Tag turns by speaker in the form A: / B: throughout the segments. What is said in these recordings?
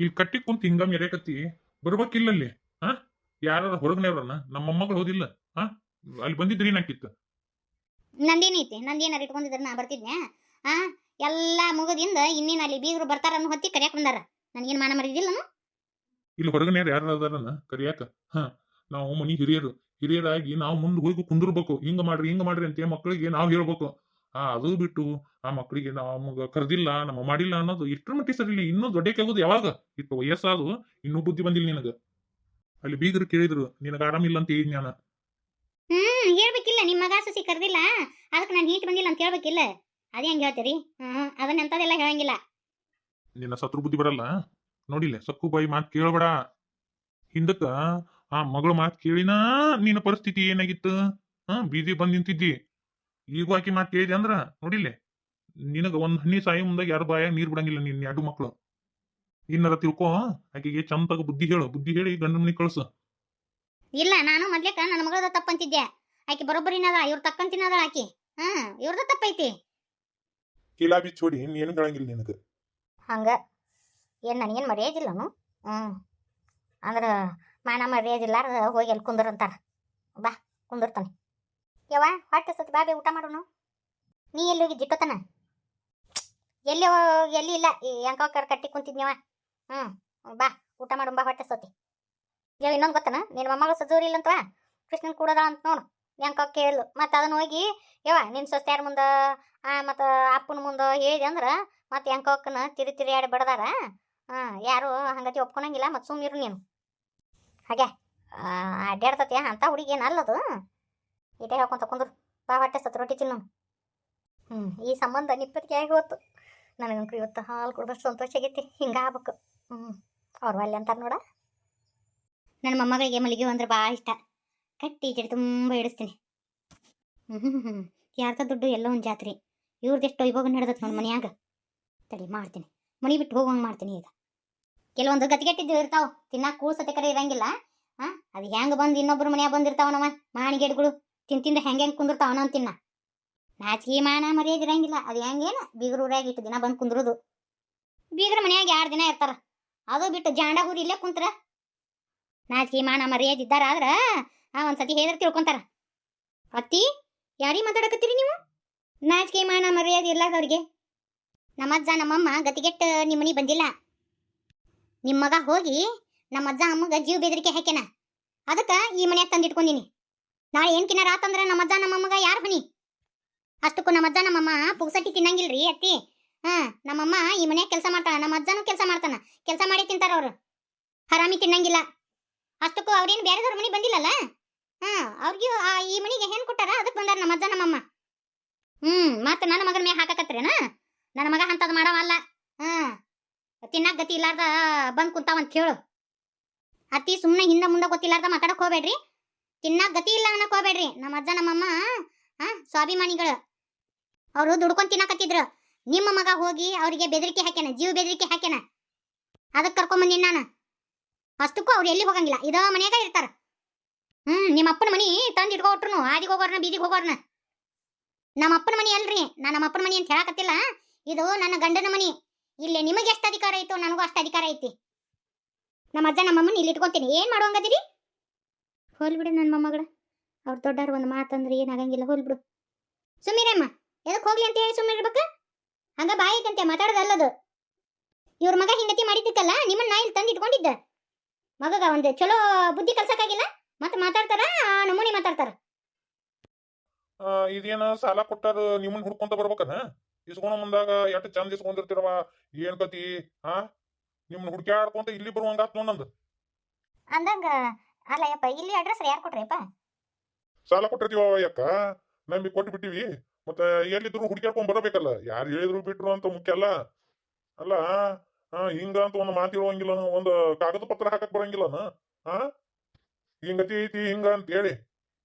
A: ಇಲ್ಲಿ ಕಟ್ಟಿ ಕುಂತ ಹಿಂಗ ಮೆರೆಕತ್ತಿ ಬರ್ಬೇಕಿಲ್ಲ ಅಲ್ಲಿ ಹಾ ಯಾರು ಹೊರಗ್ನೇವ್ರನ್ನ ನಮ್ಮ ಮೊಮ್ಮಗಳು ಹೋದಿಲ್ಲ ಹಾ ಅಲ್ಲಿ ಬಂದಿದ್ರಿ ಏನಾಕಿತ್ತು
B: ನಂದೇನೈತಿ ನಂದೇನಾರ ಇಟ್ಕೊಂಡಿದ್ರ ನಾ ಬರ್ತಿದ್ನ್ಯಾ? ಆ? ಎಲ್ಲಾ ಮುಗದಿಂದ ಇನ್ನೇನು ಅಲ್ಲಿ ಬೀಗರು ಬರ್ತಾರ ಅನ್ನೋ ಹೊತ್ತಿ ಕರಿಯಕ್ ಬಂದಾರ? ನನಗೇನು ಮಾನ ಮರಿದಿಲ್ಲ
A: ಇಲ್ಲಿ ಹೊರಗನೇರ್ ಯಾರು ಅದಾರನ? ಕರಿಯಾಕ? ಹಾ ನಾವು ಮನಿ ಹಿರಿಯರು. ಹಿರಿಯರಾಗಿ ನಾವು ಮುಂದೆ ಹೋಗಿ ಕುಂದಿರ್ಬೇಕು. ಹಿಂಗ ಮಾಡ್ರಿ ಹಿಂಗ ಮಾಡ್ರಿ ಅಂತ ಮಕ್ಕಳಿಗೆ ನಾವು ಹೇಳ್ಬೇಕು. ಆ ಅದು ಬಿಟ್ಟು ಆ ಮಕ್ಕಳಿಗೆ ನಮಗ ಕರೆದಿಲ್ಲ ನಮ್ಮ ಮಾಡಿಲ್ಲ ಅನ್ನೋದು ಇಷ್ಟರ ಮಟ್ಟಿಗೆ ಸರಿ ಇಲ್ಲ ಇನ್ನೂ ದೊಡ್ಡಕ್ಕೆ ಆಗೋದು ಯಾವಾಗ? ಇತ್ತು ವಯಸ್ಸಾದು ಇನ್ನೂ ಬುದ್ಧಿ ಬಂದಿಲ್ಲ ನಿನಗ. ಅಲ್ಲಿ ಬೀಗರು ಕೇಳಿದ್ರು ನಿನಗ ಆರಾಮಿಲ್ಲ ಅಂತ ಹೇಳಿದ್ ನಾನು.
B: ಹ್ಮ್ ಹೇಳ್ಬೇಕಿಲ್ಲ ನಿಮ್ಮ ಮಗ ಸಸಿ ಕರ್ದಿಲ್ಲ ಅದಕ್ಕೆ ನಾನು ಹೀಟ್ ಬಂದಿಲ್ಲ ಅಂತ ಹೇಳ್ಬೇಕಿಲ್ಲ. ಅದೇ ಹೆಂಗ್ ಹೇಳ್ತೀರಿ? ಹ್ಮ್ ಅದನ್ನ ಎಂತದೆಲ್ಲ ಹೇಳಂಗಿಲ್ಲ.
A: ನಿನ್ನ ಸತ್ರು ಬುದ್ಧಿ ಬರಲ್ಲ? ನೋಡಿಲ್ಲ ಸಕ್ಕು ಬಾಯಿ ಮಾತು ಕೇಳಬೇಡ. ಹಿಂದಕ್ಕ ಆ ಮಗಳು ಮಾತು ಕೇಳಿನ ನಿನ್ನ ಪರಿಸ್ಥಿತಿ ಏನಾಗಿತ್ತು? ಹಾ ಬೀದಿ ಬಂದ್ ನಿಂತಿದ್ದಿ. ಈಗ ಆಕಿ ಮಾತು ಕೇಳಿದೆ ಅಂದ್ರ ನೋಡಿಲ್ಲ ನಿನಗ ಒಂದ್ ಹನಿ ಸಾಯಿ ಮುಂದಾಗ ಯಾರು ಬಾಯ ನೀರ್ ಬಿಡಂಗಿಲ್ಲ ನಿನ್ನ ಎರಡು ಮಕ್ಕಳು ಇನ್ನರ ತಿಳ್ಕೋ ಆಕೆಗೆ ಚಂದಾಗ ಬುದ್ಧಿ ಹೇಳು ಬುದ್ಧಿ ಹೇಳಿ ಗಂಡ ಮನಿ ಕಳ್ಸು.
B: ಇಲ್ಲ ನಾನು ಮೊದ್ಲೇಕ ನನ್ನ ಮಗಳದ ತಪ್ಪಂತಿದ್ದೆ ಆಕೆ ಬರೋಬ್ಬರಿನದ ಇವ್ರ ತಕ್ಕಂತಿನದ ಆಕಿ. ಹಾ ಇವ್ರದ ತಪ್ಪೈತಿ
A: ಕೀಲಾ ಬಿಚ್ಚೋಡಿ ಏನು ಹೇಳಂಗಿಲ್ಲ ನಿನಗ?
B: ಹಂಗ ಏನು ನನಗೇನು ಮರ್ಯಾದಿಲ್ಲನು ಹ್ಞೂ ಅಂದ್ರೆ ಮಾನ ಮರ್ಯಾದಿಲ್ಲಾರ ಹೋಗಿ ಅಲ್ಲಿ ಕುಂದ್ರಂತಾರ ಬಾ ಕುಂದಿರ್ತಾನೆ. ಯವ್ವ, ಹೊಟ್ಟೆ ಸತಿ ಬಾ ಬೇ, ಊಟ ಮಾಡೋನು. ನೀ ಎಲ್ಲಿ ಹೋಗಿ ಜಿಟ್ಟೋತನ ಎಲ್ಲಿ ಎಲ್ಲಿ ಇಲ್ಲ, ಈ ಕರ್ ಕಟ್ಟಿ ಕುಂತಿದ್ನವ ಹ್ಞೂ ಬಾ, ಊಟ ಮಾಡು ಬಾ, ಹೊಟ್ಟೆ ಸೋತಿ ಯಾವ ಇನ್ನೊಂದು ಗೊತ್ತನ? ನಿನ್ನ ಮೊಮ್ಮಗಳು ಸಜೂರಿ ಅಂತವಾ ಕೃಷ್ಣನ್ ಕೂಡದ ಅಂತ ನೋಡು. ಹೆಂಗ ಕೇಳು ಮತ್ತೆ ಅದನ್ನ ಹೋಗಿ, ಯವ್ವ ನಿನ್ನ ಸೊಸ್ತ್ಯಾರ ಮುಂದೆ ಮತ್ತು ಅಪ್ಪನ ಮುಂದೆ ಹೇಳಿದೆ ಅಂದ್ರೆ, ಮತ್ತೆ ಹೆಂಕಕ್ಕನ ತಿರಿ ತಿರಿ ಆಡಿ ಬಡದಾರ. ಹಾಂ, ಯಾರು ಹಂಗತಿ ಒಪ್ಕೊಳಂಗಿಲ್ಲ ಮತ್ತು ಸುಮ್ಮಿರು ನೀನು. ಹಾಗೆ ಅಡ್ಡಾಡ್ತತಿ ಅಂತ ಅಲ್ಲದು? ಇದೇ ಹೇಳ್ಕೊಂತ ಕುಂದ್ರು. ಬಾ ಹೊಟ್ಟೆ ಸತ್ತು ರೊಟ್ಟಿ ತಿನ್ನು. ಹ್ಞೂ ಈ ಸಂಬಂಧ ನಿಪ್ಪತ್ತಿಗೆ ಆಗಿ ಹೋತು ನನಗಂತೂ ಇವತ್ತು ಹಾಲು ಕುಡ್ದಷ್ಟು ಸಂತೋಷ ಆಗೈತಿ. ಹಿಂಗೆ ಆಗ್ಬೇಕು. ಹ್ಞೂ ಅವ್ರು ಅಲ್ಲಿ ಅಂತಾರೆ ನೋಡ. ನನ್ನ ಮೊಮ್ಮಗಳಿಗೆ ಮಲ್ಲಿಗೆ ಅಂದ್ರೆ ಭಾಳ ಇಷ್ಟ. ಕಟ್ಟಿ ಜಡಿ ತುಂಬ ಇಡಿಸ್ತೀನಿ ಹ್ಞೂ ಹ್ಞೂ ಹ್ಞೂ ಯಾರ್ದ ದುಡ್ಡು ಎಲ್ಲೋ ಒಂದು ಜಾತ್ರೆ. ಇವ್ರದ್ದೆಷ್ಟು ಇವಾಗ ನಡೆದತ್ ನೋಡಿ ಮನೆಯಾಗ. ತಡಿ ಮಾಡ್ತೀನಿ. ಮನೆ ಬಿಟ್ಟು ಹೋಗಂಗೆ ಮಾಡ್ತೀನಿ ಈಗ. ಕೆಲವೊಂದು ಗತಿಗೆಟ್ಟಿದ್ದು ಇರ್ತಾವೆ. ತಿನ್ನಾಕ ಕೂಸತೆ ಕರೆ ಇರಂಗಿಲ್ಲ. ಹಾಂ ಅದು ಹೆಂಗೆ ಬಂದು ಇನ್ನೊಬ್ಬರು ಮನೆಯಾಗ ಬಂದಿರ್ತಾವ ನಮ್ಮ ಮಾಣಿಗೆಡ್ಗಳು. ತಿಂತಿಂದ ಹೆಂಗೆ ಹೆಂಗೆ ಕುಂದಿರ್ತಾವ ಅವನ ತಿನ್ನ ನಾಚಿಕೆ ಮಾನ ಮರ್ಯಾದೆ ಇರಂಗಿಲ್ಲ. ಅದು ಹೆಂಗೇನ ಬೀಗರ ಊರಾಗ ಇಟ್ಟು ದಿನ ಬಂದು ಕುಂದ್ರದು. ಬೀಗರ ಮನೆಯಾಗ ಎರಡು ದಿನ ಇರ್ತಾರ? ಅದು ಬಿಟ್ಟು ಜಾಂಡ ಊರಿ ಇಲ್ಲೇ ಕುಂತ್ರ. ನಾಚಿಕೆ ಮಾನ ಮರ್ಯಾದೆ ಇದ್ದಾರ ಆದ್ರೆ ಆ ಒಂದ್ಸತಿ ಹೇಳಿದ್ರೆ ತಿಳ್ಕೊಂತಾರ. ಅತ್ತಿ, ಯಾರಿಗೆ ಮಾತಾಡಕತ್ತೀರಿ ನೀವು? ನಾಚಿಕೆ ಮಾನ ಮರ್ಯಾದೆ ಇರ್ಲಾರ್ದವ್ರಿಗೆ. ಅವ್ರಿಗೆ ನಮ್ಮಜ್ಜ ನಮ್ಮಮ್ಮ ಗತಿಗೆಟ್ಟ ನಿಮ್ಮ ಮನೆ ಬಂದಿಲ್ಲ. ನಿಮ್ಮ ಮಗ ಹೋಗಿ ನಮ್ಮ ಅಜ್ಜ, ಅಮ್ಮಗ ಜೀವ ಬೆದರಿಕೆ ಹಾಕ್ಯಾನ. ಅದಕ್ಕೆ ಈ ಮನ್ಯಾಗ ತಂದಿಟ್ಕೊಂಡಿನಿ. ನಾಳೆ ಏನ್ ಕಿನ್ನಾರ ಆತಂದ್ರ ನಮ್ಮ ಅಜ್ಜ ನಮ್ಮಮ್ಮಗ ಯಾರು ಬನಿ ಅಷ್ಟಕ್ಕೂ ನಮ್ಮ ಅಜ್ಜ ನಮ್ಮಮ್ಮ ಪುಗ್ಸಟ್ಟಿ ತಿನ್ನಂಗಿಲ್ರಿ ಅತ್ತಿ. ಹಾ ನಮ್ಮಮ್ಮ ಈ ಮನ್ಯಾಗ ಕೆಲಸ ಮಾಡ್ತಾಳ, ನಮ್ಮ ಅಜ್ಜನೂ ಕೆಲಸ ಮಾಡ್ತಾನ. ಕೆಲಸ ಮಾಡಿ ತಿಂತಾರ ಅವರು. ಹರಾಮಿ ತಿನ್ನಂಗಿಲ್ಲ. ಅಷ್ಟಕ್ಕೂ ಅವ್ರೇನು ಬೇರೆದವ್ರ ಮನೆ ಬಂದಿಲ್ಲಲ್ಲ? ಹಾ, ಅವ್ರಿಗೆ ಈ ಮನೆಗೆ ಹೆಣ್ ಕೊಟ್ಟಾರ ಅದಕ್ಕೆ ಬಂದಾರ ನಮ್ಮ ಅಜ್ಜ ನಮ್ಮಮ್ಮ ಹ್ಮ್, ಮತ್ತೆ ನನ್ನ ಮಗನ ಮ್ಯಾಗ ಹಾಕಕತ್ರೇನ? ನನ್ನ ಮಗ ಅಂತದ್ ಮಾಡವಲ್ಲ ಹಾ, ತಿನ್ನಕ್ ಗತಿ ಇಲ್ಲಾರ್ದ ಬಂದ್ ಕುಂತಾವಂತ ಹೇಳು. ಅತ್ತಿ ಸುಮ್ಮನೆ ಹಿಂದೆ ಮುಂದೆ ಗೊತ್ತಿಲ್ಲಾರ್ದ ಮಾತಾಡಕ್ ಹೋಗ್ಬೇಡ್ರಿ. ತಿನ್ನಾಕ ಗತಿ ಇಲ್ಲ ಅನ್ನಕ್ ಹೋಗ್ಬೇಡ್ರಿ. ನಮ್ಮ ಅಜ್ಜ ನಮ್ಮಮ್ಮ ಹಾ ಸ್ವಾಭಿಮಾನಿಗಳು. ಅವರು ದುಡ್ಕೊಂಡ್ ತಿನ್ನಕತ್ತಿದ್ರು. ನಿಮ್ಮ ಮಗ ಹೋಗಿ ಅವರಿಗೆ ಬೆದರಿಕೆ ಹಾಕ್ಯಾನ, ಜೀವ ಬೆದರಿಕೆ ಹಾಕ್ಯಾನ. ಅದಕ್ಕೆ ಕರ್ಕೊಂಬಂದಿನಿ ನಾನು. ಅಷ್ಟಕ್ಕೂ ಅವ್ರು ಎಲ್ಲಿ ಹೋಗಂಗಿಲ್ಲ. ಇದ ಮನೆಯಾಗ ಇರ್ತಾರ. ಹ್ಮ್, ನಿಮ್ಮ ಅಪ್ಪನ ಮನಿ ತಂದು ಇಟ್ಕೊಟ್ರು ಆದಿಗೆ ಹೋಗೋರ್ನ, ಬೀದಿಗೆ ಹೋಗೋರ್ನ. ನಮ್ಮ ಅಪ್ಪನ ಮನಿ ಅಲ್ರಿ. ನಾನು ನಮ್ಮ ಅಪ್ಪನ ಮನಿ ಅಂತ ಹೇಳಕತ್ತಿಲ್ಲ. ಇದು ನನ್ನ ಗಂಡನ ಮನಿ. ಇಲ್ಲಿ ನಿಮಗೆ ಎಷ್ಟು ಅಧಿಕಾರ ಐತೋ, ನನಗೂ ಅಷ್ಟು ಅಧಿಕಾರ ಐತಿ. ನಮ್ಮ ಅಜ್ಜ ನಮ್ಮಮ್ಮನ ಇಲ್ಲಿ ಇಟ್ಕೊತೀನಿ. ಏನ್ ಮಾಡುವಂಗದಿರಿ? ಹೋಲ್ ಬಿಡು ನನ್ನ ಮೊಮ್ಮಗಳ. ಅವ್ರ ದೊಡ್ಡವ್ರ ಒಂದು ಮಾತಂದ್ರೆ ಏನಾಗಂಗಿಲ್ಲ ಹೋಲ್ ಬಿಡು. ಸುಮ್ಮಿರಮ್ಮ ಎದಕ್ಕೆ ಹೋಗ್ಲಿ ಅಂತ ಹೇಳಿ ಸುಮ್ಮಿರ್ಬೇಕ ಹಂಗ ಬಾಯಿಕಂತೆ ಮಾತಾಡೋದಲ್ಲದು. ಇವ್ರ ಮಗ ಹಿಂಗತಿ ಮಾಡಿದ್ದಕ್ಕಲ್ಲ ನಿಮ್ಮನ್ನ ನಾ ಇಲ್ಲಿ ತಂದು ಇಟ್ಕೊಂಡಿದ್ದ ಮಗಗ ಒಂದು ಚಲೋ ಬುದ್ಧಿ ಕಲ್ಸಕ್ಕಾಗಿಲ್ಲ ಮತ್ತೆ ಮಾತಾಡ್ತಾರ ನಮೂನಿ ಮಾತಾಡ್ತಾರ.
A: ಇದೇನ ಸಾಲ ಕೊಟ್ಟಾರ ನಿಮ್ಮನ್ನ ಹುಡ್ಕೊಂತ ಬರ್ಬೇಕನ? ಇಸ್ಕೊಂಡ ಮುಂದಾಗ ಎಷ್ಟು ಚಂದ ಇಸ್ಕೊಂಡಿರ್ತಿರವ ಏನ್ ಕತಿ ಹಾ ನಿಮ್ಮನ್ನ ಹುಡ್ಕ್ಯಾಡ್ಕೊಂತ ಇಲ್ಲಿ ಬರುವಂಗಾತ್ ನೋಡಂದ
B: ಅಂದಂಗ ಅಲ್ಲ ಯಪ್ಪ ಇಲ್ಲಿ ಅಡ್ರೆಸ್ ಯಾರು ಕೊಟ್ರಿಯಪ್ಪ
A: ಸಾಲ ಕೊಟ್ಟಿರ್ತೀವ ಯಾಕ ನಮಗೆ ಕೊಟ್ಟು ಬಿಟ್ಟಿವಿ ಮತ್ತೆ ಎಲ್ಲಿದ್ರು ಹುಡ್ಕ್ಯಾಡ್ಕೊಂಡ್ ಬರಬೇಕಲ್ಲ ಯಾರು ಹೇಳಿದ್ರು ಬಿಟ್ರು ಅಂತ ಮುಖ್ಯ ಅಲ್ಲ. ಅಲ್ಲ ಹಾ ಹಿಂಗ ಅಂತ ಒಂದು ಮಾತು ಒಂದು ಕಾಗದ ಪತ್ರ ಹಾಕಕ್ ಬರಂಗಿಲ್ಲನ ಹಾ ಹಿಂಗತಿ ಐತಿ ಹಿಂಗ ಅಂತ ಹೇಳಿ.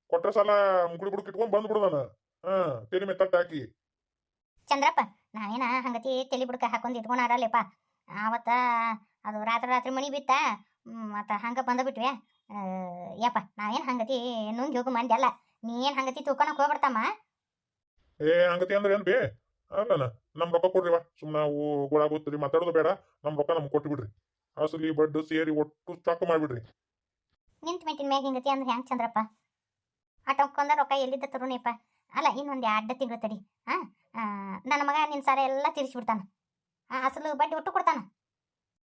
A: ಕೊಟ್ಟ ಸಾಲ ಮುಗುಳಿ ಬುಡಕ್ ಇಟ್ಕೊಂಡ್ ಬಂದ್ ಬಿಡುದನ ಹಾ ತೆಲಿ ಮೇಲೆ ತಟ್ಟ ಹಾಕಿ.
B: ಚಂದ್ರಪ್ಪ ನಾವೇನ ಹಂಗತಿ ತಲೆ ಬುಡಕ ಹಾಕೊಂಡು ಇಟ್ಕೊಂಡಾರಲ್ಲಪ್ಪ. ಆವತ್ತ ಅದು ರಾತ್ರಿ ರಾತ್ರಿ ಮಣಿ ಬಿತ್ತ ಮತ್ತ ಹಂಗ ಬಂದ ಬಿಟ್ವಿ ಆ, ಯಪ್ಪ ನಾವೇನು ಹಂಗತಿ? ನುಂಗಿ ಹೋಗು ಮಂದಿ ಅಲ್ಲ. ನೀ ಏನ್ ಹಂಗತಿ ತೂಕನಕ್ ಹೋಗ್ಬಿಡ್ತಮ್ಮ.
A: ಏ ಹಂಗತಿ ಅಂದ್ರೆ ಏನು ಬೇ ಅಲ್ಲನ ನಮ್ಮ ರೊಕ್ಕ ಕೊಡ್ರಿವ ಸುಮ್ಮನೆ ನಾವು ಗೋಳಾಗೋತ್ರಿ ಮಾತಾಡೋದು ಬೇಡ. ನಮ್ಮ ರೊಕ್ಕ ನಮ್ಗೆ ಕೊಟ್ಟು ಬಿಡ್ರಿ. ಅಸಲಿ ಬಡ್ಡು ಸೇರಿ ಒಟ್ಟು ಸ್ಟಾಕ್ ಮಾಡಿಬಿಡ್ರಿ.
B: ನಿಂತ ಮೆಟ್ಟಿನ ಮ್ಯಾಗ ಹಿಂಗತಿ ಅಂದ್ರೆ ಹೆಂಗೆ ಚಂದ್ರಪ್ಪ? ಆ ಹೊಕ್ಕೊಂಡ ರೊಕ್ಕ ಎಲ್ಲಿದ್ದ ತರುಣಿಪ್ಪ? ಅಲ್ಲ ಇನ್ನೊಂದು ಎರಡು ತಿಂಗಳು ತಡಿ. ಹಾ ನನ್ನ ಮಗ ನಿನ್ನ ಸಾರ ಎಲ್ಲ ತೀರಿಸ್ಬಿಡ್ತಾನ. ಆ, ಅಸಲು ಬಡ್ಡಿ ಒಟ್ಟು ಕೊಡ್ತಾನ.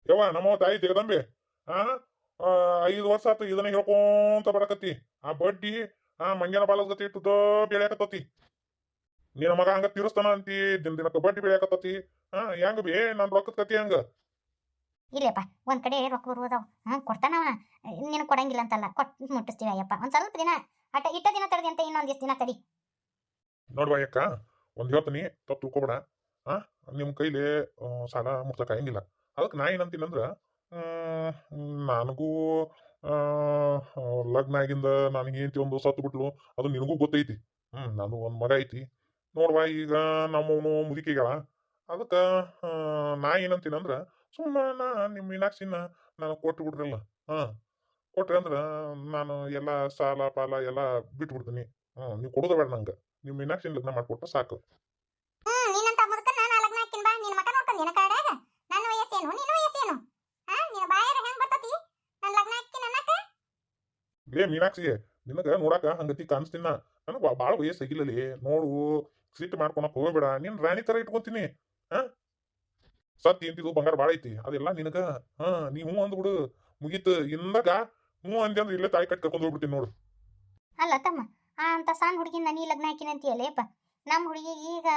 A: ಯವ್ವ ನಮ್ಮ ತಾಯಿ ಜಗದಂಬೆ ಆ? ಐದು ವರ್ಷ ಆತು ಇದನ್ನ ಹೇಳ್ಕೊಂತ ಬರಕತ್ತಿ. ಆ ಬಡ್ಡಿ ಆ ಮಂಜನ ಬಾಲದ ಗತಿ ಇಟ್ಟು ಬೆಳೆಯಕತ್ತತಿ ನಿನ್ನ ಮಗ ಹಂಗ ತೀರಿಸ್ತಾನ ಅಂತಿ ದಿನ ದಿನಕ್ಕ ಬಡ್ಡಿ ಬೆಳೆಯಕತ್ತತಿ ಹಾ ಹೆಂಗ ಬೇ ನನ್ ರೊಕ್ಕದ ಕತಿ ಹಂಗ?
B: ಇಲ್ಲಪ್ಪ ಒಂದ್ ಕಡೆ ರೊಕ್ಕ ಬರುವುದಾವ ಹಾ ಕೊಡ್ತಾನವ ನಿನ್ ಕೊಡಂಗಿಲ್ಲ ಅಂತಲ್ಲ ಕೊಟ್ ಮುಟ್ಟಿಸ್ತೀವಿ ಅಯ್ಯಪ್ಪ. ಒಂದ್ ಸ್ವಲ್ಪ ದಿನ ಅಟ ಇಟ್ಟ ದಿನ ತಡದಿ ಅಂತ ಇನ್ನೊಂದ್ ದಿನ ತಡಿ.
A: ನೋಡ್ವಾ ಅಕ್ಕ ಒಂದ್ ಹೇಳ್ತೀನಿ ತಪ್ಪು ತಿಳ್ಕೊಬೇಡ. ಹಾ ನಿಮ್ ಕೈಲಿ ಸಾಲ ಮುಟ್ಸಕ್ ಆಗಂಗಿಲ್ಲ. ಅದಕ್ಕೆ ನಾ ಏನಂತೀನಂದ್ರ ನನಗೂ ಲಗ್ನ ಆಗಿಂದ ನನಗೆ ಹೆಂಡತಿ ಒಂದು ಸತ್ತು ಬಿಟ್ಲು ಅದು ನಿನಗೂ ಗೊತ್ತೈತಿ. ಹ್ಮ್, ನಾನು ಒಂದು ಮಗ ಐತಿ. ನೋಡ್ವಾ, ಈಗ ನಮ್ಮವನು ಮುದುಕಿಗಳ. ಅದಕ್ಕೆ ನಾ ಏನಂತೀನಿ ಅಂದ್ರೆ ಸುಮ್ಮನೆ ನಾ ನಿಮ್ಮ ಮೀನಾಕ್ಷಿನ ನಾನು ಕೊಟ್ಟು ಬಿಡ್ರಲ್ಲ ಹಾಂ, ಕೊಟ್ರಿ ಅಂದ್ರ ನಾನು ಎಲ್ಲ ಸಾಲ, ಪಾಲ ಎಲ್ಲ ಬಿಟ್ಬಿಡ್ತೀನಿ. ಹ್ಞೂ ನೀವು ಕೊಡೋದು ಬೇಡ ನಂಗೆ. ನಿಮ್ಮ ಮೀನಾಕ್ಷಿನ ಲಗ್ನ ಮಾಡಿಕೊಟ್ರೆ ಸಾಕು
B: ಹ್ಮ್ ನೀನಂತ ಮುದುಕನ್ನ ನಾ ಲಗ್ನ ಹಾಕಿನ ಬಾ ನಿನ್ನ ಮಕ ನೋಡ್ಕೊಂಡು ನಿನ್ನ ಕಾಡಾಗ ನನ್ನ ವಯಸ್ಸೇನು ನಿನ್ನ ವಯಸ್ಸೇನು ಹಾ ನಿನ್ನ ಬಾಯಾರ ಹೆಂಗ್ ಬರ್ತತಿ ನನ್ನ ಲಗ್ನ ಹಾಕಿ ಅನ್ನಕ
A: ಲೇ ಮೀನಾಕ್ಷಿ. ನಿನಗ ನೋಡಾಕ ಹಂಗತಿ ಕಾಣಿಸ್ತೀನ ನನಗೆ ಭಾಳ ವಯಸ್ಸಾಗಿಲ್ಲಲಿ ನೋಡು ಸಿಟ್ಟು ಮಾಡ್ಕೊಳಕ್ ಹೋಗ್ಬೇಡ. ನೀನ್ ರಾಣಿ ತರ ಇಟ್ಕೊಂತೀನಿ. ಹಾ? ಸತ್ ಎಂತಿದು ಬಂಗಾರ ಭಾಳ ಐತಿ. ಅದೆಲ್ಲ ನಿನಗ ಹಾ ನೀ ಹ್ಞೂ ಅಂದ್ಬಿಡು ಮುಗೀತು. ಇಂದಾಗ ಹ್ಞೂ ಅಂದೆ ಅಂದ್ರೆ ಇಲ್ಲೇ ತಾಯಿ ಕಟ್ ಕರ್ಕೊಂಡು ಹೋಗ್ಬಿಡ್ತೀನಿ ನೋಡು.
B: ಅಲ್ಲ ತಮ್ಮ ಆ ಅಂತ ಸಣ್ಣ ಹುಡುಗಿನ ನೀ ಲಗ್ನ ಹಾಕಿನ ಅಂತೀಯಲ್ಲೇಪ್ಪ ನಮ್ಮ ಹುಡುಗಿ ಈಗ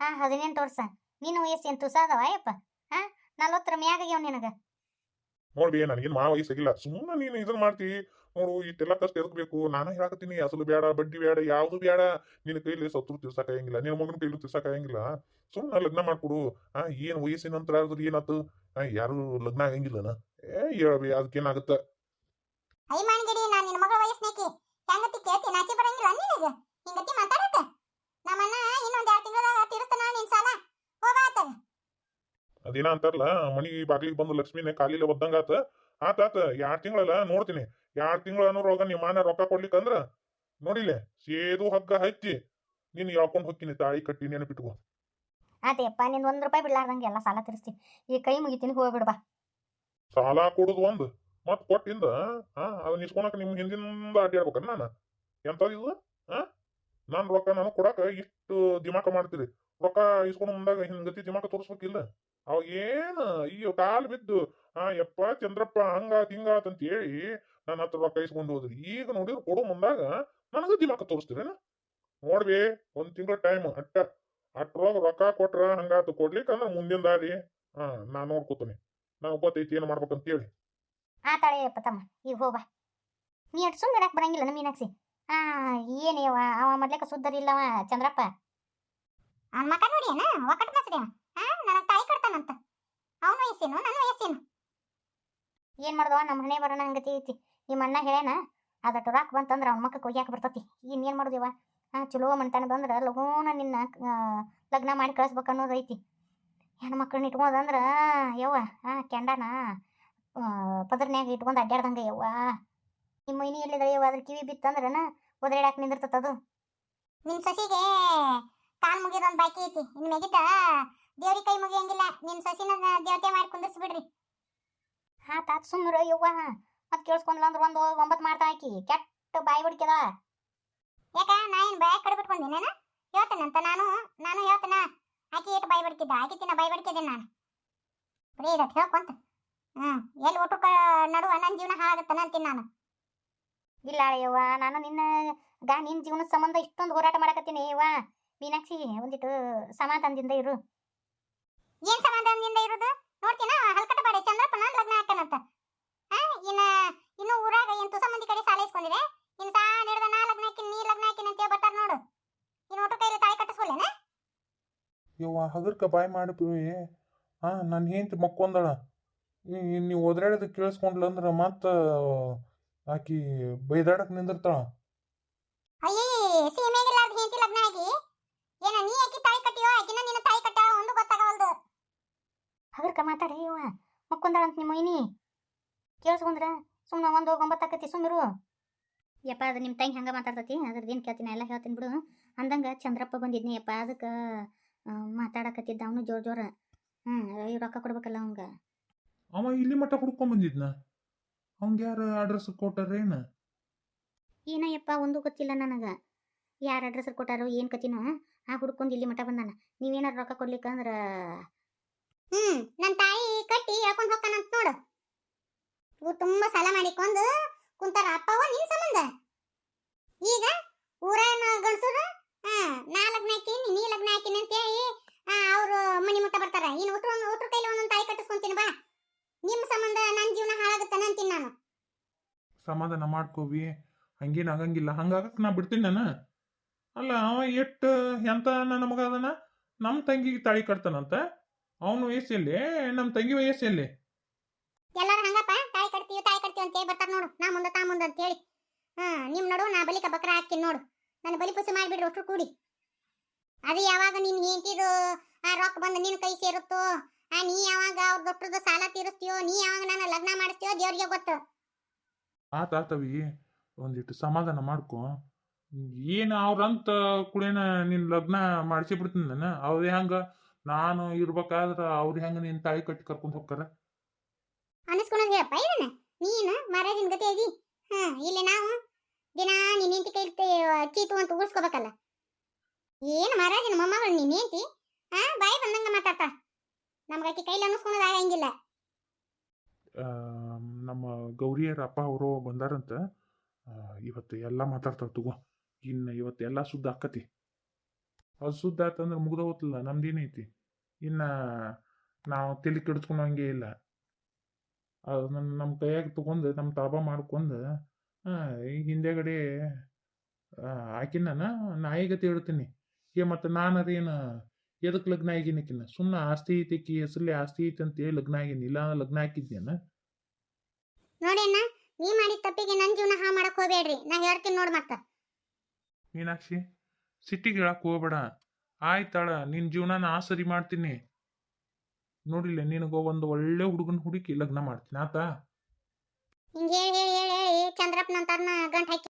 B: ಆ ಹದಿನೆಂಟು ವರ್ಷ. ನಿನ್ನ ವಯಸ್ಸು ಏನು ತುಸಾದವ ಅಯ್ಯಪ್ಪ ಹಾ ನಲ್ವತ್ತರ ಮ್ಯಾಗಾಗ್ಯಾವ ನಿನಗ.
A: ನೋಡ್ಬಿ ನನಗೇನು ಮಾ ವಯಸ್ಸಾಗಿಲ್ಲ ಸುಮ್ಮನೆ ನೀನು ಇದನ್ನ ಮಾಡ್ತಿ. ನೋಡು ಇಷ್ಟೆಲ್ಲ ಕಷ್ಟ ಎದಕ್ ಬೇಕು? ನಾನು ಹೇಳಕತ್ತೀನಿ ಅಸಲು ಬೇಡ ಬಡ್ಡಿ ಬೇಡ ಯಾವುದು ಬೇಡ ನಿನ್ನ ಕೈಲಿ ಸತ್ರು ತಿರ್ಸಕ್ಕಾಗಂಗಿಲ್ಲ ನಿನ್ನ ಮಗನ ಕೈಲಿ ತಿರ್ಸಕ್ಕಾಗಂಗಿಲ್ಲ ಸುಮ್ಮನೆ ಲಗ್ನ ಮಾಡ್ಕೊಡು. ಆ ಏನ್ ವಯಸ್ಸಿನ ನಂತರ ಆದ್ರೆ ಏನಾತು? ಆ ಯಾರು ಲಗ್ನ ಆಗಂಗಿಲ್ಲನ? ಏ ಹೇಳ್ಬಿ ಅದಕ್ಕೇನಾಗತ್ತ
B: ಐ ಮಾನ್ಗಿಡಿ ನಾನು ನಿನ್ನ ಮಗಳ ವಯಸ್ಸಿನಾಕಿ ಹೆಂಗತಿ ಕೇಳ್ತಿ ನಾಚಿ ಬರಂಗಿಲ್ಲ ನಿನಗ? ಹಿಂಗತಿ ಮಾತಾಡತ್ತ? ನಮ್ಮನ್ನ ಇನ್ನೊಂದ್ ಎರಡು ತಿಂಗಳದಾಗ ತೀರಿಸ್ತಾನ ನಿನ್ ಸಾಲ.
A: ಅದೇನ ಅಂತಾರಲ್ಲ ಮನಿ ಬಾಗ್ಲಿಗೆ ಬಂದು ಲಕ್ಷ್ಮಿನೇ ಕಾಲಿಲ್ಲ ಒದ್ದಂಗಾತ. ಆತ ಆತ ಎರಡ್ ತಿಂಗಳಲ್ಲ ನೋಡ್ತೀನಿ. ಎರಡ್ ತಿಂಗಳ ರೋಗ ನಿಮ್ಮ ಮಾನ ರೊಕ್ಕ ಕೊಡ್ಲಿಕ್ಕಂದ್ರ ನೋಡಿಲೆ ಸೇದು ಹಗ್ಗ ಹಚ್ಚಿ ನೀನು ಯಾಕೊಂಡ್ ಹೋಗ್ತೀನಿ ತಾಳಿ ಕಟ್ಟಿ ನೆನಪಿಟ್ಕೋ
B: ಆತೇಪ್ಪ ನಿನ್ ಒಂದ್ ರೂಪಾಯಿ ಬಿಡ್ಲಾರ್ದಂಗೆ ಎಲ್ಲ ಸಾಲ ತೀರಿಸ್ತೀನಿ. ಈ ಕೈ ಮುಗಿತೀನಿ ಹೋಗ್ಬಿಡ್ಬಾ
A: ಸಾಲ ಕೊಡುದು ಒಂದ್ ಮತ್ ಕೊಟ್ಟಿಂದ ಹಾ ಅದನ್ನ ಇಸ್ಕೊಳಕ್ ನಿಮ್ ಹಿಂದಿಂದ ಅಡ್ಡಾಡ್ಬೇಕನ್ ನಾನು? ಇದು ಹಾ ನಾನ್ ರೊಕ್ಕ ನಾನು ಕೊಡಾಕ ಇಷ್ಟು ದಿಮಾಕ ಮಾಡ್ತೀರಿ? ರೊಕ್ಕ ಇಸ್ಕೊಂಡು ಮುಂದಾಗ ಹಿಂಗತಿ ದಿಮಾಕ ತೋರಿಸ್ಬೇಕಿಲ್ಲ? ಅವಾಗ ಏನು? ಅಯ್ಯೋ, ಕಾಲ್ ಬಿದ್ದು, ಆ, ಯಪ್ಪ, ಚಂದ್ರಪ್ಪ, ಹಂಗಾತ್, ಹಿಂಗಾತ್ ಅಂತ ಹೇಳಿ ನನ್ನ ಹತ್ರ ರೊಕ್ಕ ಇಸ್ಕೊಂಡು ಹೋದ್ರಿ. ಈಗ ನೋಡಿದ್ರೆ ಕೊಡು ಮುಂದಾಗ ನನಗ ದಿಮಾಕ ತೋರಿಸ್ತೀರೇನ? ನೋಡ್ಬಿ ಒಂದ್ ತಿಂಗಳ ಟೈಮ್ ಅಟ್ಟ. ಅಟ್ರೊಳಗ ರೊಕ್ಕ ಕೊಟ್ರ ಹಂಗಾತು ಕೊಡ್ಲಿಕ್ಕಂದ್ರೆ ಮುಂದಿನ ದಾರಿ. ಹಾ ನಾ ನೋಡ್ಕೋತೀನಿ. ನಾ ಗೊತ್ತೈತಿ ಏನ್ ಮಾಡ್ಬೇಕಂತ ಹೇಳಿ.
B: ಆ ತಾಳೆಯಪ್ಪ ತಮ್ಮ ಈಗ ಹೋಗ ನೀ ಅಟ್ ಸುಮ್ಮನೆ ಬರಂಗಿಲ್ಲ ಆ ಏನೇವ ಅವ ಮೊದ್ಲೇಕ ಸುದ್ದರಿಲ್ಲವ ಚಂದ್ರಪ್ಪ. ಅವನ ಮಕ ನೋಡಿ ಏನ ಒಕ್ಕಟ್ ಮಸಡಿ ಹಾ ನನಗೆ ತಾಯಿ ಕೊಡ್ತಾನಂತ. ಅವನು ವಯಸ್ಸೇನು, ನನ್ನ ವಯಸ್ಸೇನು? ಏನ್ ಮಾಡ್ದವ ನಮ್ಮ ಮನೆ ಬರೋಣ ಹಂಗತಿ ಐತಿ. ನಿಮ್ಮ ಅಣ್ಣ ಹೇಳ್ಯಾನ ಅದಟ್ಟು ರಾಕ್ ಬಂತಂದ್ರ ಅವ್ನ ಮಕ್ಕ ಕೊಯ್ಯಾಕ ಬರ್ತತಿ. ಇನ್ ಏನ್ ಮಾಡುದಿವ ಚಲೋ ಮಂತಾನ ಬಂದ್ರ ಲಗೂನ ನಿನ್ನ ಲಗ್ನ ಮಾಡಿ ಕಳಿಸ್ಬೇಕು ಅನ್ನೋದು ಐತಿ. ಹೆಣ್ಮಕ್ಳನ್ನ ಇಟ್ಕೊಂಡಂದ್ರ, ಯವ್ವ, ಆ, ಕೆಂಡನ ಪದರ್ನ್ಯಾಗ ಇಟ್ಕೊಂಡು ಅಡ್ಡಾಡ್ದಂಗ ಯವ್ವ. ನಿಮ್ಮ ಮೈನಿ ಎಲ್ಲಿದ್ರೆ ಯವ್ವ ಅದ್ರ ಕಿವಿ ಬಿತ್ತಂದ್ರನ ಒದರಾಡಕ್ ನಿಂದಿರ್ತದದು ನಿನ್ ಸಸಿಗೆ ಕಾಲ್ ಮುಗಿದೊಂದು ಬಾಕಿ ಐತಿ. ಇನ್ ಮೆಗಿತ ದೇವ್ರಿ ಕೈ ಮುಗಿಯಂಗಿಲ್ಲ. ನಿನ್ ಸಸಿನ ದೇವತೆ ಮಾಡಿ ಕುಂದಿರ್ಸ್ಬಿಡ್ರಿ. ಹಾ ತಾತ ಸುಮ್ಮರು ಯವ್ವ. ಮತ್ ಕೇಳಿಸ್ಕೊಂಡ್ಲ ಅಂದ್ರ ಒಂದು ಒಂಬತ್ತು ಮಾಡ್ತಾ ಹಾಕಿ ಕೆಟ್ಟ ಬಾಯಿ ಬಿಡ್ಕ್ಯದ ಯಾಕ ನಾ ಏನ್ ಬಾಯಿ ಕಡೆ ಬಿಟ್ಕೊಂಡಿನೇನ ಹೇಳ್ತೇನಂತ ನಾನು? ನಾನು ಹೇಳ್ತೇನ? ಆಕಿ ಏಟ್ ಬಾಯಿ ಬಿಡ್ಕಿದ್ದ ಆಕಿ ತಿನ್ನ ಬಾಯಿ ಬಿಡ್ಕಿದ್ದೆ ನಾನು. ಬರೀ ಇದಟ್ ಹೇಳ್ಕೊಂತ. ಹ್ಮ್ ಎಲ್ಲಿ ಒಟ್ಟು ನಡುವ ನನ್ನ ಜೀವನ ಹಾಳಾಗತ್ತನ ಅಂತೀನಿ ನಾನು. ಇಲ್ಲ ಯವ್ವ ನಾನು ನಿನ್ನ ಗಾ ನಿನ್ನ ಜೀವನದ ಸಂಬಂಧ ಇಷ್ಟೊಂದು ಹೋರಾಟ ಮಾಡಕತ್ತೀನಿ ಯವ್ವ. ಮೀನಾಕ್ಷಿ ಒಂದಿಟ್ಟು ಸಮಾಧಾನದಿಂದ ಇರು. ಏನ್ ಸಮಾಧಾನದಿಂದ ಇರೋದು? ನೋಡ್ತೀನ? ಹಲ್ಕಟ ಬಾಡೆ ಚಂದ್ರಪ್ಪನ ಲಗ್ನ ಹಾಕನಂತ. ಹಾ ಇನ್ನ ಇನ್ನು ಊರಾಗ ಏನ್ ತುಸ ಮಂದಿ ಕಡೆ ಸಾಲ ಇಸ್ಕೊಂಡಿದೆ ಇನ್ ಸಾ ನಡೆದ ನಾ ಲಗ್ನ ಹಾಕಿ ನೀ ಲಗ್ನ ಹಾಕಿ ಅಂತ ಬರ್ತಾರ ನೋಡು. ಇನ್ನು ಒಟ್ಟು ಕೈಲಿ ತಾಯಿ ಕಟ್ಟಿಸ್ಕೊಲ್ಲೇನ
C: ಯವ್ವ ಹಗರ್ಕ ಬಾಯ್ ಮಾಡಿದ್ವಿ ಹಾ ನನ್ನ ಹೆಂಡತಿ ಮಕ್ಕೊಂದಳ. ನೀವು ಒದ್ರಾಡೋದು ಕೇಳಿಸ್ಕೊಂಡ್ಲ ಅಂದ್ರೆ ಮತ್ತೆ ಆಕಿ ಬೈದಾಡಕ್ ನಿಂದಿರ್ತಾಳ.
B: ಅಯ್ಯೇ ಸೀಮೆಗಿಲ್ಲಾರ್ದ ಹೆಂಡತಿ ಲಗ್ನ ಆಗಿ ಏನ ನೀ ಆಕಿ ತಾಯಿ ಕಟ್ಟಿಯೋ ಆಕಿನ ನಿನ್ನ ತಾಯಿ ಕಟ್ಟ ಒಂದು ಗೊತ್ತಾಗವಲ್ದು. ಹಗರ್ಕ ಮಾತಾಡಿ ಇವ ಮಕ್ಕೊಂದಾಳಂತ ನಿಮ್ಮ ಮೈನಿ. ಕೇಳಿಸ್ಕೊಂಡ್ರ ಸುಮ್ಮನೆ ಒಂದು ಒಂಬತ್ತಾಕತಿ ಸುಮ್ಮಿರು ಯಪ್ಪ ಅದು ನಿಮ್ಮ ತಂಗಿ ಹಂಗೆ ಮಾತಾಡ್ತತಿ? ಅದ್ರದ್ದೇನು ಕೇಳ್ತೀನಿ ಎಲ್ಲ ಹೇಳ್ತೀನಿ ಬಿಡು. ಅಂದಂಗೆ ಚಂದ್ರಪ್ಪ ಬಂದಿದ್ನಿ ಯಪ್ಪ ಅದಕ್ಕೆ ಮಾತಾಡಕತ್ತಿದ್ದ ಅವನು ಜೋರ್ ಜೋರ. ಹ್ಞೂ ರೊಕ್ಕ ಕೊಡ್ಬೇಕಲ್ಲ ಅವಂಗ.
C: ಅವ ಇಲ್ಲಿ ಮಟ್ಟ ಹುಡ್ಕೊಂಡ್ ಬಂದಿದ್ನ? ಅವಂಗ ಯಾರ ಅಡ್ರೆಸ್ ಕೊಟ್ಟಾರೇನು
D: ಏನಯ್ಯಪ್ಪ ಒಂದು ಗೊತ್ತಿಲ್ಲ ನನಗೆ. ಯಾರು ಅಡ್ರೆಸ್ ಕೊಟ್ಟಾರೋ ಏನು ಕತಿನೋ ಆ ಹುಡ್ಕೊಂಡು ಇಲ್ಲಿ ಮಠ ಬಂದಾನ. ನೀವೇನಾರು ರೊಕ್ಕ ಕೊಡ್ಲಿಕ್ಕಂದ್ರ ಹ್ಮ್ ನನ್ನ ತಾಯಿ ಕಟ್ಟಿ ಹೇಳ್ಕೊಂಡು ಹೋಗ್ತಾನಂತ ನೋಡು. ಇವು ತುಂಬಾ ಸಾಲ ಮಾಡಿಕೊಂಡು ಕುಂತಾರ ಅಪ್ಪವ ನಿನ್ ಸಂಬಂಧ. ಈಗ ಊರನ್ನ ಗಂಡಸರು ಹಾ ನಾ ಲಗ್ನ ಹಾಕಿನಿ ನೀ ಲಗ್ನ ಹಾಕಿನಿ ಅಂತೇಳಿ ಅವರು ಮನಿ ಮುಟ್ಟ ಬರ್ತಾರ. ಇನ್ನು ಉಟ್ರು ಉಟ್ರ ಕೈಲಿ ಒಂದೊಂದು ತಾಯಿ ಕಟ್ಟಿಸ್ಕೊಂತೀನಿ ಬಾ ನಿಮ್ಮ ಸಂಬಂಧ ನನ್ನ ಜೀವನ ಹಾಳಾಗುತ್ತಾನ ಅಂತೀನಿ ನಾನು
C: ಸಮಾಧಾನ ಮಾಡ್ಕೋವಿ ಹಂಗೇನು ಆಗಂಗಿಲ್ಲ. ಹಂಗಾಗಕ್ಕೆ ನಾ ಬಿಡ್ತೀನಿ ನಾನು. ಅಲ್ಲ, ಅವ ಎಟ್, ಎಂತ ನನ್ನ ಮಗ ಅದನ? ನಮ್ಮ ತಂಗಿಗೆ ತಾಳಿ ಕಟ್ತಾನಂತ. ಅವನು ವಯಸ್ಸಲ್ಲಿ ನಮ್ಮ ತಂಗಿ ವಯಸ್ಸಲ್ಲಿ
D: ಎಲ್ಲರೂ ಹಂಗಪ್ಪ? ತಾಯಿ ಕಟ್ತೀವಿ ತಾಯಿ ಕಟ್ತೀವಿ ಅಂತ ಬರ್ತಾರ ನೋಡು. ನಾ ಮುಂದೆ, ತಾ ಮುಂದ ಅಂತ ಹೇಳಿ ಹಾ, ನಿಮ್ ನಡು ನಾ ಬಲಿಕ ಬಕ್ರ ಹಾಕ್ತೀನಿ ನೋಡು. ನನ್ನ ಬಲಿ ಪುಸಿ ಮಾಡಿಬಿಡ್ರಿ ಅಷ್ಟು ಕೂಡಿ. ಅದು ಯಾವಾಗ ನಿನ್ ಹೆಂಡತಿದು, ಆ ರೊಕ್ಕ ಬಂದು ನಿನ್ನ ಕೈ ಸೇರುತ್ತೋ, ಆ ನೀ ಯಾವಾಗ ಅವ್ರ ದೊಟ್ಟದ ಸಾಲ ತೀರಿಸ್ತೀಯೋ, ನೀ ಯಾವಾಗ ನಾನು ಲಗ್ನ ಮಾಡಿಸ್ತೀಯೋ ದೇವ್ರಿಗೆ ಗೊತ್ತು.
C: ಆತಾತವಿ ಒಂದಿಟ್ಟು ಸಮಾಧಾನ ಮಾಡ್ಕೊ. ಏನು ಅವ್ರಂತ ಕುಳೇನ ನಿನ್ನ ಲಗ್ನ ಮಾಡಿಸಿ ಬಿಡ್ತೀನಿ ನಾನು. ಅವ್ರು ಹೆಂಗ ನಾನು ಇರ್ಬೇಕಾದ್ರ ಅವ್ರು ಹೆಂಗ ನಿನ್ನ ತಾಯಿ ಕಟ್ಟಿ ಕರ್ಕೊಂಡು ಹೋಗ್ತಾರ?
D: ಅನಿಸ್ಕೊಳೋದು ಹೇಳಪ್ಪ ಇದನ್ನ ನೀನು ಮಹಾರಾಜನ ಗತಿ ಐದಿ ಹಾ ಇಲ್ಲಿ ನಾವು ದಿನ ನಿನ್ನ ಹೆಂಡತಿ ಕೈ ಚೀತು ಅಂತ ಉಳಿಸ್ಕೋಬೇಕಲ್ಲ. ಏನು ಮಹಾರಾಜನ ಮೊಮ್ಮಗಳು ನಿನ್ನ ಹೆಂಡತಿ? ಹಾ ಬಾಯಿ ಬಂದಂಗ ಮಾತಾಡ್ತಾ ನಮ್ಗೆ ಆಕೆ ಕೈಲಿ ಅನ್ನಿಸ್ಕೊಳೋದು ಆಗಂಗಿಲ್ಲ.
C: ಆ, ನಮ್ಮ ಗೌರಿಯರ ಅಪ್ಪ ಅವರು ಬಂದಾರಂತ ಇವತ್ತು ಎಲ್ಲ ಮಾತಾಡ್ತಾರೆ ತಗೋ. ಇನ್ನು ಇವತ್ತು ಎಲ್ಲ ಸುದ್ದ ಹಾಕತಿ ಅದು ಸುದ್ದ ಆತಂದ್ರೆ ಮುಗ್ದ ಹೋಗ್ತಿಲ್ಲ ನಮ್ದೇನೈತಿ ಇನ್ನು ನಾವು ತಲೆ ಕೆಡಿಸ್ಕೊಳೋ ಹಂಗೆ ಇಲ್ಲ. ಅದು ನನ್ನ ನಮ್ಮ ಕೈಯಾಗ ತಗೊಂಡು ನಮ್ಮ ತಾಬ ಮಾಡ್ಕೊಂಡು ಈ ಹಿಂದೆಗಡೆ ಆಕಿನ ನಾಯಿಗತಿ ಹೇಳ್ತೀನಿ. ಏ, ಮತ್ತು ನಾನರ ಏನು ಎದಕ್ಕೆ ಲಗ್ನ ಆಗಿನಕಿನ್ನ ಸುಮ್ಮನೆ ಆಸ್ತಿ ಐತಿ ಹೆಸರಲ್ಲಿ ಆಸ್ತಿ ಐತಿ ಅಂತೇಳಿ ಲಗ್ನ ಆಗಿನಿ? ಇಲ್ಲ ಲಗ್ನ ಹಾಕಿದ್ನೇನ
D: ನೋಡಿ ಅಣ್ಣ ನೀ ಮಾಡಿದ ತಪ್ಪಿಗೆ ನನ್ನ ಜೀವನ ಹಾ ಮಾಡಕ್ ಹೋಗ್ಬೇಡ್ರಿ. ನಾ ಹೇಳ್ತೀನಿ ನೋಡ್ ಮತ್ತ.
C: ಮೀನಾಕ್ಷಿ ಸಿಟ್ಟಿಗೆ ಹೇಳಕ್ ಹೋಗ್ಬೇಡ. ಆಯ್ತಾಳ ನಿನ್ ಜೀವನ ನಾ ಸರಿ ಮಾಡ್ತೀನಿ. ನೋಡಿಲ್ಲ ನಿನಗ ಒಂದು ಒಳ್ಳೆ ಹುಡುಗನ ಹುಡುಕಿ ಲಗ್ನ ಮಾಡ್ತೀನಿ. ಆತಾ
D: ಹಿಂಗೆ ಹೇಳಿ ಹೇಳಿ ಹೇಳಿ ಚಂದ್ರಪ್ಪನಂತಾರನ ಗಂಟ್ ಹಾಕಿ